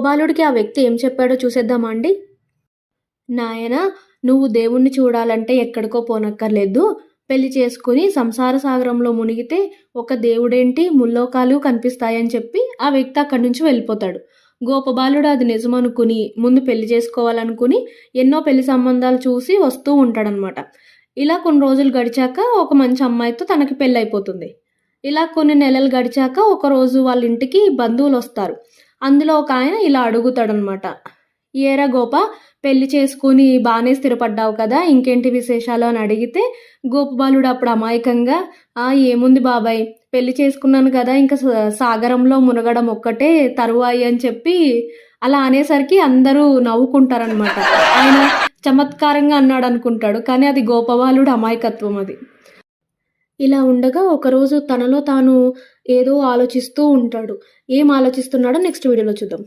బాలుడికి ఆ వ్యక్తి ఏం చెప్పాడో చూసేద్దామా అండి? నాయన నువ్వు దేవుణ్ణి చూడాలంటే ఎక్కడికో పోనక్కర్లేదు. పెళ్ళి చేసుకుని సంసార సాగరంలో మునిగితే ఒక దేవుడేంటి? ముల్లోకాలు కనిపిస్తాయని చెప్పి ఆ వ్యక్తి అక్కడి నుంచి వెళ్ళిపోతాడు. గోపబాలుడు అది నిజమనుకుని ముందు పెళ్ళి చేసుకోవాలనుకుని ఎన్నో పెళ్ళి సంబంధాలు చూసి వస్తూ ఉంటాడనమాట ఇలా కొన్ని రోజులు గడిచాక ఒక మంచి అమ్మాయితో తనకి పెళ్ళి అయిపోతుంది ఇలా కొన్ని నెలలు గడిచాక ఒకరోజు వాళ్ళ ఇంటికి బంధువులు వస్తారు అందులో ఒక ఆయన ఇలా అడుగుతాడనమాట. ఏరా గోప పెళ్ళి చేసుకుని బాగానే స్థిరపడ్డావు కదా ఇంకేంటి విశేషాలు? అని అడిగితే గోపబాలుడు అప్పుడు అమాయకంగా ఆ ఏముంది బాబాయ్ పెళ్ళి చేసుకున్నాను కదా ఇంకా సాగరంలో మునగడం ఒక్కటే తరువాయి అని చెప్పి అలా అనేసరికి అందరూ నవ్వుకుంటారనమాట. ఆయన చమత్కారంగా అన్నాడు అనుకుంటాడు కానీ అది గోపబాలుడు అమాయకత్వం అది. ఇలా ఉండగా ఒకరోజు తనలో తాను ఏదో ఆలోచిస్తూ ఉంటాడు. ఏం ఆలోచిస్తున్నాడో నెక్స్ట్ వీడియోలో చూద్దాం.